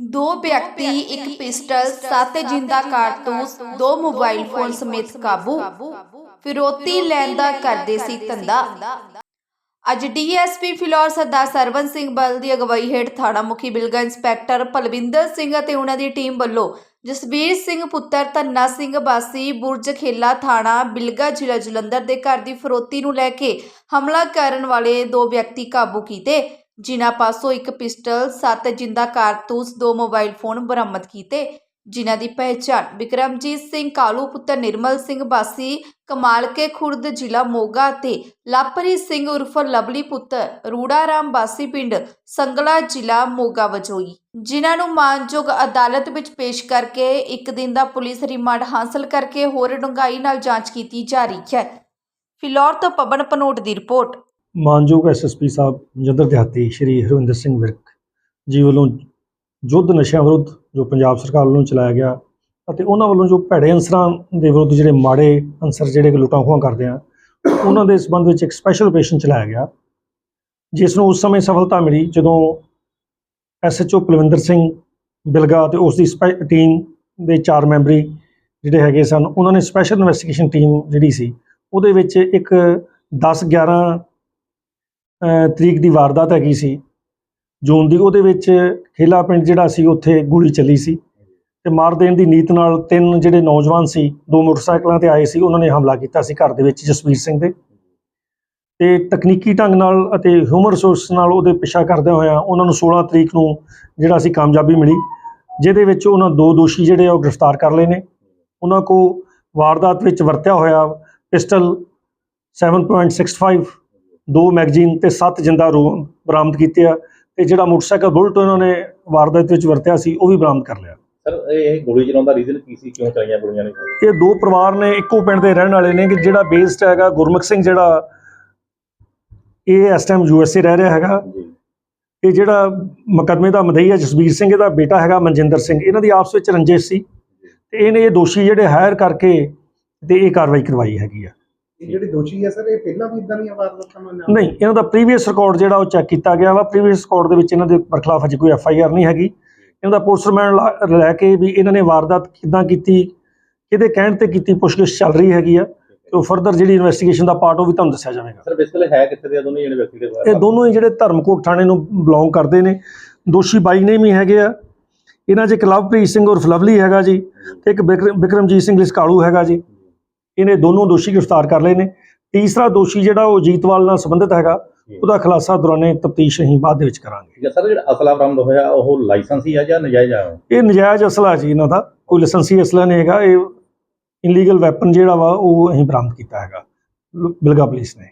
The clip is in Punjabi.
ਦੋ ਵਿਅਕਤੀ ਇੱਕ ਪਿਸਟਲ ਸੱਤ ਜਿੰਦਾ ਕਾਰਤੂਸ ਦੋ ਮੋਬਾਈਲ ਫੋਨ ਸਮੇਤ ਕਾਬੂ ਫਿਰੋਤੀ ਲੈਣ ਦਾ ਕਰਦੇ ਸੀ ਧੰਦਾ। ਅੱਜ ਡੀਐਸਪੀ ਫਿਲੌਰ ਸਰਦਾਰ ਸਰਵਨ ਸਿੰਘ ਬਲ ਦੀ ਅਗਵਾਈ ਹੇਠ ਥਾਣਾ ਮੁਖੀ ਬਿਲਗਾ ਇੰਸਪੈਕਟਰ ਪਲਵਿੰਦਰ ਸਿੰਘ ਅਤੇ ਉਹਨਾਂ ਦੀ ਟੀਮ ਵੱਲੋਂ ਜਸਬੀਰ ਸਿੰਘ ਪੁੱਤਰ ਧੰਨਾ ਸਿੰਘ ਬਾਸੀ ਬੁਰਜ ਖੇਲਾ ਥਾਣਾ ਬਿਲਗਾ ਜ਼ਿਲ੍ਹਾ ਜਲੰਧਰ ਦੇ ਘਰ ਦੀ ਫਰੋਤੀ ਨੂੰ ਲੈ ਕੇ ਹਮਲਾ ਕਰਨ ਵਾਲੇ ਦੋ ਵਿਅਕਤੀ ਕਾਬੂ ਕੀਤੇ। ਜਿਨ੍ਹਾਂ ਪਾਸੋਂ ਇੱਕ ਪਿਸਟਲ, ਸੱਤ ਜਿੰਦਾ ਕਾਰਤੂਸ, ਦੋ ਮੋਬਾਈਲ ਫੋਨ ਬਰਾਮਦ ਕੀਤੇ, ਜਿਨ੍ਹਾਂ ਦੀ ਪਹਿਚਾਣ ਵਿਕਰਮਜੀਤ ਸਿੰਘ ਕਾਲੂ, ਪੁੱਤਰ ਨਿਰਮਲ ਸਿੰਘ ਬਾਸੀ ਕਮਾਲਕੇ ਖੁਰਦ ਜ਼ਿਲ੍ਹਾ ਮੋਗਾ ਅਤੇ ਲਾਪਰੀ ਸਿੰਘ ਉਰਫ ਲਵਲੀ ਪੁੱਤਰ ਰੂੜਾ ਰਾਮ ਬਾਸੀ ਪਿੰਡ ਸੰਗਲਾ ਜ਼ਿਲ੍ਹਾ ਮੋਗਾ ਵਜੋਈ ਜਿਨ੍ਹਾਂ ਨੂੰ ਮਾਨਯੋਗ ਅਦਾਲਤ ਵਿੱਚ ਪੇਸ਼ ਕਰਕੇ ਇੱਕ ਦਿਨ ਦਾ ਪੁਲਿਸ ਰਿਮਾਂਡ ਹਾਸਲ ਕਰਕੇ ਹੋਰ ਡੂੰਘਾਈ ਨਾਲ ਜਾਂਚ ਕੀਤੀ ਜਾ ਰਹੀ ਹੈ। ਫਿਲੌਰ ਤੋਂ ਪਵਨ ਪਨੋਟ ਦੀ ਰਿਪੋਰਟ। ਮਾਨਯੋਗ ਐਸਐਸਪੀ ਸਾਹਿਬ ਜਦਰ ਦਿਹਾਤੀ ਸ਼੍ਰੀ ਹਰਵਿੰਦਰ ਸਿੰਘ ਵਿਰਕ ਜੀ ਵੱਲੋਂ ਯੁੱਧ ਨਸ਼ਿਆਂ ਵਿਰੁੱਧ ਜੋ ਪੰਜਾਬ ਸਰਕਾਰ ਵੱਲੋਂ ਚਲਾਇਆ ਗਿਆ ਅਤੇ ਉਹਨਾਂ ਵੱਲੋਂ ਜੋ ਭੈੜੇ ਅੰਸਰਾਂ ਦੇ ਵਿਰੁੱਧ ਜਿਹੜੇ ਮਾੜੇ ਅੰਸਰ ਜਿਹੜੇ ਕਿ ਲੁੱਟਾਂ ਖੋਹਾਂ ਕਰਦੇ ਆ, ਉਹਨਾਂ ਦੇ ਸਬੰਧ ਵਿੱਚ ਇੱਕ ਸਪੈਸ਼ਲ ਆਪਰੇਸ਼ਨ ਚਲਾਇਆ ਗਿਆ, ਜਿਸ ਨੂੰ ਉਸ ਸਮੇਂ ਸਫਲਤਾ ਮਿਲੀ ਜਦੋਂ ਐਸਐਚਓ ਪਲਵਿੰਦਰ ਸਿੰਘ ਬਿਲਗਾ ਤੇ ਉਸ ਦੀ ਟੀਮ ਦੇ ਚਾਰ ਮੈਂਬਰੀ ਜਿਹੜੇ ਹੈਗੇ ਸਨ, ਉਹਨਾਂ ਨੇ ਸਪੈਸ਼ਲ ਇਨਵੈਸਟੀਗੇਸ਼ਨ ਟੀਮ ਜਿਹੜੀ ਸੀ, ਉਹਦੇ ਵਿੱਚ ਇੱਕ 10 11 ਤਰੀਕ ਦੀ ਵਾਰਦਾਤ ਹੈਗੀ ਸੀ। ਜੂਨ ਦੀ ਉਹਦੇ ਵਿੱਚ ਖੇਲਾ ਪਿੰਡ ਜਿਹੜਾ ਸੀ, ਉੱਥੇ ਗੋਲੀ ਚੱਲੀ ਸੀ ਤੇ ਮਾਰ ਦੇਣ ਦੀ ਨੀਤ ਨਾਲ ਤਿੰਨ ਜਿਹੜੇ ਨੌਜਵਾਨ ਸੀ, ਦੋ ਮੋਟਰਸਾਈਕਲਾਂ ਤੇ ਆਏ ਸੀ, ਉਹਨਾਂ ਨੇ ਹਮਲਾ ਕੀਤਾ ਸੀ ਘਰ ਦੇ ਵਿੱਚ ਜਸਵੀਰ ਸਿੰਘ ਦੇ। ਤੇ ਤਕਨੀਕੀ ਢੰਗ ਨਾਲ ਅਤੇ ਹਿਊਮਨ ਰਿਸੋਰਸ ਨਾਲ ਉਹਦੇ ਪਿੱਛਾ ਕਰਦੇ ਹੋਇਆ ਉਹਨਾਂ ਨੂੰ 16 ਤਰੀਕ ਨੂੰ ਜਿਹੜਾ ਸੀ ਕਾਮਯਾਬੀ ਮਿਲੀ, ਜਿਹਦੇ ਵਿੱਚ ਉਹਨਾਂ ਦੋ ਦੋਸ਼ੀ ਜਿਹੜੇ ਆ ਉਹ ਗ੍ਰਿਫਤਾਰ ਕਰ ਲਏ ਨੇ। ਉਹਨਾਂ ਕੋ ਵਾਰਦਾਤ ਵਿੱਚ ਵਰਤਿਆ ਹੋਇਆ ਪਿਸਟਲ 7.65 ਦੋ ਮੈਗਜ਼ੀਨ ਤੇ ਸੱਤ ਜਿੰਦਾ ਰੋਮ ਬਰਾਮਦ ਕੀਤੇ ਆ ਤੇ ਜਿਹੜਾ ਮੋਟਰਸਾਈਕਲ ਬੁਲਟ ਉਹਨਾਂ ਨੇ ਵਾਰਦਾਤ ਵਿੱਚ ਵਰਤਿਆ ਸੀ ਉਹ ਵੀ ਬਰਾਮਦ ਕਰ ਲਿਆ। ਸਰ ਇਹ ਗੋਲੀ ਚਲਾਉਣ ਦਾ ਰੀਜ਼ਨ ਕੀ ਸੀ? ਕਿਉਂ ਚਲਾਈਆਂ ਗੋਲੀਆਂ ਨੇ? ਇਹ ਦੋ ਪਰਿਵਾਰ ਨੇ ਇੱਕੋ ਪਿੰਡ ਦੇ ਰਹਿਣ ਵਾਲੇ ਨੇ ਕਿ ਜਿਹੜਾ ਬੇਸਡ ਹੈਗਾ ਗੁਰਮੁਖ ਸਿੰਘ ਜਿਹੜਾ ਇਹ ਇਸ ਟਾਈਮ ਯੂਐਸਏ ਰਹਿ ਰਿਹਾ ਹੈਗਾ। ਇਹ ਜਿਹੜਾ ਮੁਕੱਦਮੇ ਦਾ ਮਦਈ ਹੈ ਜਸਬੀਰ ਸਿੰਘ ਇਹਦਾ ਬੇਟਾ ਹੈਗਾ ਮਨਜਿੰਦਰ ਸਿੰਘ। ਇਹਨਾਂ ਦੀ ਆਪਸ ਵਿੱਚ ਰੰਜਿਸ਼ ਸੀ। ਤੇ ਇਹਨੇ ਇਹ ਦੋਸ਼ੀ ਜਿਹੜੇ ਹਾਇਰ ਕਰਕੇ ਤੇ ਇਹ ਕਾਰਵਾਈ ਕਰਵਾਈ ਹੈਗੀ ਆ। ਇਹ ਜਿਹੜੇ ਦੋਸ਼ੀ ਹੈ ਸਰ ਇਹ ਪਹਿਲਾਂ ਵੀ ਇਦਾਂ ਦੀਆਂ ਵਾਰਦਾਤਾਂ ਨੂੰ ਅੰਜਾਮ ਨਹੀਂ ਇਹਨਾਂ ਦਾ ਪ੍ਰੀਵੀਅਸ ਰਿਕਾਰਡ ਜਿਹੜਾ ਉਹ ਚੈੱਕ ਕੀਤਾ ਗਿਆ ਵਾ। ਪ੍ਰੀਵੀਅਸ ਰਿਕਾਰਡ ਦੇ ਵਿੱਚ ਇਹਨਾਂ ਦੇ ਬਰਖਲਾਫ ਅਜੇ ਕੋਈ ਐਫ ਆਈ ਆਰ ਨਹੀਂ ਹੈਗੀ। ਇਹਨਾਂ ਦਾ ਪੋਸਟਰਮੈਨ ਲੈ ਕੇ ਵੀ ਇਹਨਾਂ ਨੇ ਵਾਰਦਾਤ ਕਿੱਦਾਂ ਕੀਤੀ ਕਿਹਦੇ ਕਹਿਣ ਤੇ ਕੀਤੀ ਪੁੱਛਗਿੱਛ ਚੱਲ ਰਹੀ ਹੈਗੀ ਆ। ਤੇ ਉਹ ਫਰਦਰ ਜਿਹੜੀ ਇਨਵੈਸਟੀਗੇਸ਼ਨ ਦਾ ਪਾਰਟ ਉਹ ਵੀ ਤੁਹਾਨੂੰ ਦੱਸਿਆ ਜਾਵੇਗਾ। ਸਰ ਬੇਸਿਕਲੀ ਹੈ ਕਿੱਥੇ ਦੇ ਆ? ਦੋਨੇ ਜਿਹੜੇ ਵਿਅਕਤੀ ਦੇ ਇਹ ਦੋਨੋਂ ਹੀ ਜਿਹੜੇ ਧਰਮਕੋਟ ਥਾਣੇ ਨੂੰ ਬਿਲੋਂਗ ਕਰਦੇ ਨੇ। ਦੋਸ਼ੀ ਬਾਈ ਨੇ ਵੀ ਹੈਗੇ ਆ। ਇਹਨਾਂ 'ਚ ਇੱਕ ਲਵਪ੍ਰੀਤ ਸਿੰਘ ਉਰਫ ਲਵਲੀ ਹੈਗਾ ਜੀ ਤੇ ਇੱਕ ਬਿਕਰਮ- ਬਿਕਰਮਜੀਤ ਸਿੰਘ ਲਿਸਕਾਲੂ ਹੈਗਾ ਜੀ। ਇਹਨੇ ਦੋਨੋਂ ਦੋਸ਼ੀ ਗ੍ਰਿਫਤਾਰ ਕਰ ਲਏ ਨੇ। ਤੀਸਰਾ ਦੋਸ਼ੀ ਜਿਹੜਾ ਉਹ ਜੀਤਵਾਲ ਨਾਲ ਸੰਬੰਧਿਤ ਹੈਗਾ ਉਹਦਾ ਖੁਲਾਸਾ ਦੌਰਾਨੇ ਤਫਤੀਸ਼ ਅਸੀਂ ਬਾਅਦ ਦੇ ਵਿੱਚ ਕਰਾਂਗੇ। ਹੈ ਸਰ ਜਿਹੜਾ ਅਸਲਾ ਬਰਾਮਦ ਹੋਇਆ ਉਹ ਲਾਇਸੈਂਸੀ ਆ ਜਾਂ ਨਜਾਇਜ਼ ਆ? ਇਹ ਨਜਾਇਜ਼ ਅਸਲਾ ਜੀ ਇਹਨਾਂ ਦਾ। ਕੋਈ ਲਾਇਸੈਂਸੀ ਅਸਲਾ ਨਹੀਂ ਹੈਗਾ ਇਹ ਇਨਲੀਗਲ ਵੈਪਨ ਜਿਹੜਾ ਵਾ ਉਹ ਅਸੀਂ ਬਰਾਮਦ ਕੀਤਾ ਹੈਗਾ ਬਿਲਗਾ ਪੁਲਿਸ ਨੇ।